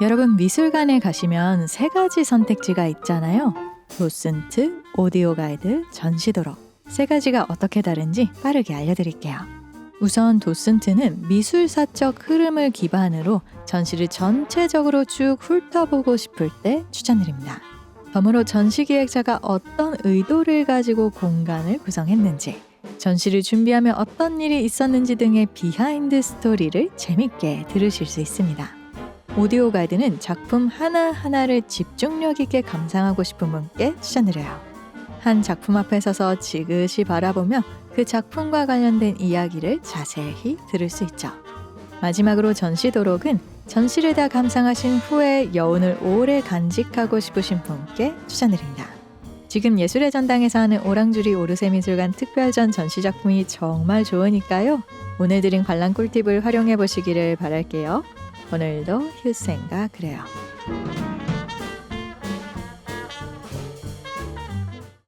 여러분 미술관에 가시면 세 가지 선택지가 있잖아요. 도슨트, 오디오 가이드, 전시도록. 세 가지가 어떻게 다른지 빠르게 알려드릴게요. 우선 도슨트는 미술사적 흐름을 기반으로 전시를 전체적으로 쭉 훑어보고 싶을 때 추천드립니다. 덤으로 전시 기획자가 어떤 의도를 가지고 공간을 구성했는지, 전시를 준비하며 어떤 일이 있었는지 등의 비하인드 스토리를 재밌게 들으실 수 있습니다. 오디오 가이드는 작품 하나하나를 집중력 있게 감상하고 싶은 분께 추천드려요. 한 작품 앞에 서서 지그시 바라보며 그 작품과 관련된 이야기를 자세히 들을 수 있죠. 마지막으로 전시 도록은 전시를 다 감상하신 후에 여운을 오래 간직하고 싶으신 분께 추천드립니다. 지금 예술의 전당에서 하는 오랑주리 오르세 미술관 특별전 전시 작품이 정말 좋으니까요. 오늘 드린 관람 꿀팁을 활용해 보시기를 바랄게요. 오늘도 휴생가 그래요.